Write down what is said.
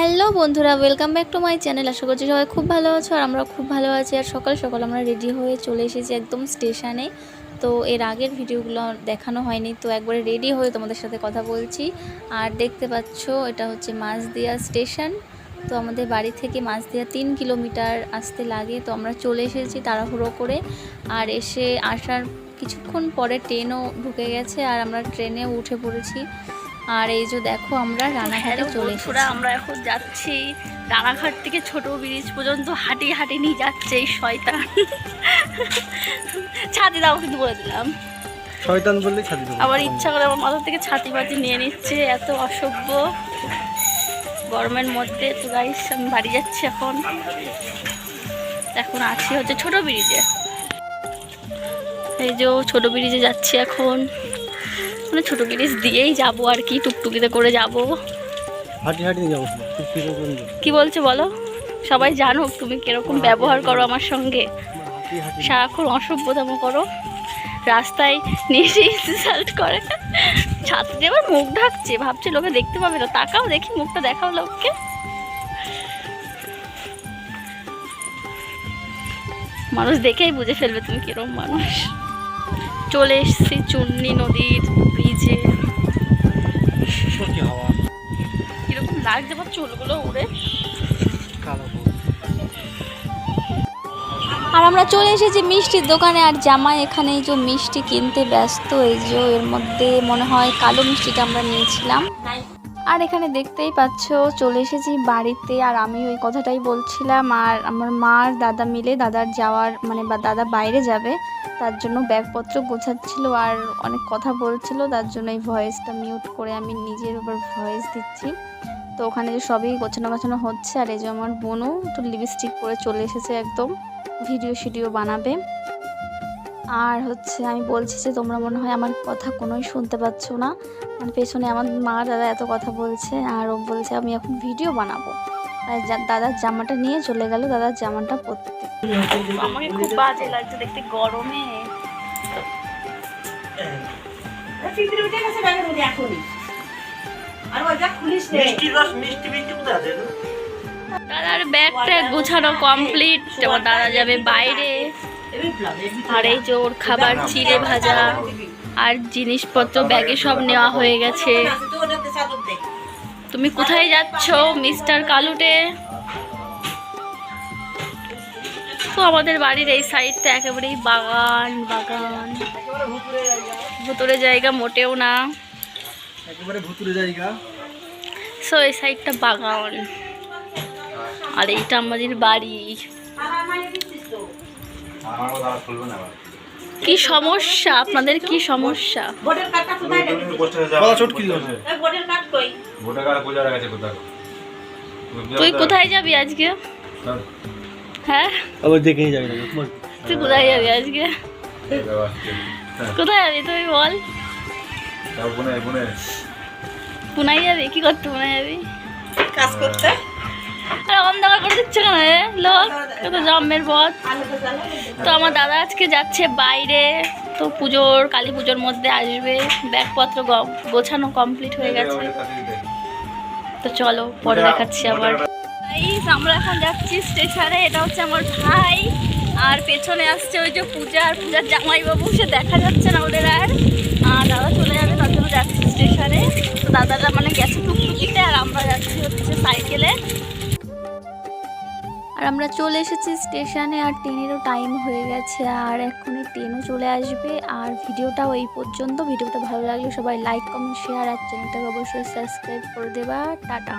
Hello বন্ধুরা welcome back to my channel আশা করছি সবাই খুব ভালো আছো আর আমরা খুব ভালো আছি। আর সকাল সকাল আমরা রেডি হয়ে চলে এসেছি একদম স্টেশনে তো এর আগের ভিডিওগুলো দেখানো হয়নি, তো একবারে রেডি হয়ে তোমাদের সাথে কথা বলছি। আর দেখতে পাচ্ছ, এটা হচ্ছে মাঝদিয়া স্টেশন তো আমাদের বাড়ি থেকে মাঝদিয়া তিন কিলোমিটার আসতে লাগে। তো আমরা চলে এসেছি তাড়াহুড়ো করে। আর এসে আসার কিছুক্ষণ পরে ট্রেনও ঢুকে গেছে। আর আমরা ট্রেনে উঠে পড়েছি। আর এই যে দেখো আমরা রানাঘাটে চলে এসেছি। আমরা এখন যাচ্ছি রানাঘাট থেকে ছোট ব্রিজ পর্যন্ত হাঁটি হাঁটি নিয়ে যাচ্ছে এই শয়তান। ছাতি দাও কিন্তু বলে দিলাম। শয়তান বললে দেবো। আবার ইচ্ছা করে আমার মাথা থেকে ছাতি পাতি নিয়ে নিচ্ছে এত অসভ্য। গরমের মধ্যে তো গাইস আমি বাড়ি যাচ্ছি এখন। এখন আছি হচ্ছে ছোট ব্রিজে। এই যে ছোট ব্রিজে যাচ্ছি এখন। মানে ছোট ব্রিজ দিয়েই যাব আর কি টুকটুকিতে করে যাব। হাঁটি হাঁটি যাব। কি বলছো বলো? সবাই জানো তুমি কীরকম ব্যবহার করো আমার সঙ্গে। সারাক্ষণ অসভ্যতম করো। রাস্তায় নিয়ে ইনসাল্ট করে। ছাত্রী আবার মুখ ঢাকছে ভাবছে লোকে দেখতে পাবে না। তাকাও দেখি মুখটা দেখাও লোককে। মানুষ দেখেই বুঝে ফেলবে তুমি কীরকম মানুষ। চলে এসছি চুন্নি নদীর ব্রিজে কীরকম লাগছে আমার চুলগুলো উড়ে। আর আমরা চলে এসেছি মিষ্টির দোকানে আর জামাই এখানে এই যে মিষ্টি কিনতে ব্যস্ত এই যে এর মধ্যে মনে হয় কালো মিষ্টিটা আমরা নিয়েছিলাম। আর এখানে দেখতেই পাচ্ছ চলে এসেছি বাড়িতে আর আমি ওই কথাটাই বলছিলাম আর আমার মা আর দাদা মিলে দাদার যাওয়ার মানে বা দাদা বাইরে যাবে তার জন্য ব্যাগপত্র গোছাচ্ছিল আর অনেক কথা বলছিল, তার জন্য এই ভয়েসটা মিউট করে আমি নিজের উপর ভয়েস দিচ্ছি। তো ওখানে যে সবই গোছানো গোছানো হচ্ছে আর এই যে আমার বোনও তো লিপস্টিক পরে চলে এসেছে একদম ভিডিও শিডিও বানাবে। আর হচ্ছে আমি বলছি যে তোমরা মনে হয় আমার কথা কোনোই শুনতে পাচ্ছ না। মানে পেছনে আমার মা দাদা এত কথা বলছে আর ও বলছে আমি এখন ভিডিও বানাবো। দাদার জামাটা নিয়ে চলে গেল দাদার জামাটা পরতে। আমাকে খুব বাজে লাগছে দেখতে গরমে? দাদার ব্যাগটা গোছানো কমপ্লিট আমার দাদা যাবে বাইরে। আর এই যে ওর খাবার চিড়ে ভাজা আর জিনিসপত্র ব্যাগে সব নেওয়া হয়ে গেছে। তুমি কোথায় যাচ্ছ মিস্টার কালুটে? তো আমাদের বাড়ির এই সাইডটা একেবারেই বাগান বাগান। ভুতুরে জায়গা মোটেও না। একেবারে ভুতুরে জায়গা। সো এই সাইডটা বাগান। আর এইটা আমাদের বাড়ি। কি সমস্যা? আপনাদের কি সমস্যা? তুই কোথায় যাবি আজকে? হ্যাঁ? তুই কোথায় যাবি আজকে? কোথায় যাবি তুই বল। বনে বনে পুনাই যাবি? কি করতে পুনাই যাবি? কাজ করতে? আরে অন্ধকার করে দিচ্ছে কেন লোক কত জম্মের পথ। তো আমার দাদা আজকে যাচ্ছে বাইরে, তো পুজোর, কালী পুজোর মধ্যে আসবে। ব্যাগপত্র গোছানো কমপ্লিট হয়ে গেছে। তো চলো, পরে দেখাচ্ছি আবার। আমরা এখন যাচ্ছি স্টেশনে এটা হচ্ছে আমার ভাই। আর পেছনে আসছে ওই যে পূজা, আর পূজার জামাইবাবু, সে দেখা যাচ্ছে না ওদের আর। দাদা চলে যাবে, তার জন্য যাচ্ছি স্টেশনে তো দাদারা মানে গেছে টুকটুকিতে, আর আমরা যাচ্ছি হচ্ছে সাইকেলে আর আমরা চলে এসেছি স্টেশনে, আর ট্রেনেরও টাইম হয়ে গেছে, আর এখনই ট্রেনও চলে আসবে। আর ভিডিওটাও এই পর্যন্ত। ভিডিওটা ভালো লাগলে সবাই লাইক কমেন্ট শেয়ার আর চ্যানেলটাকে অবশ্যই সাবস্ক্রাইব করে দেবা। টাটা।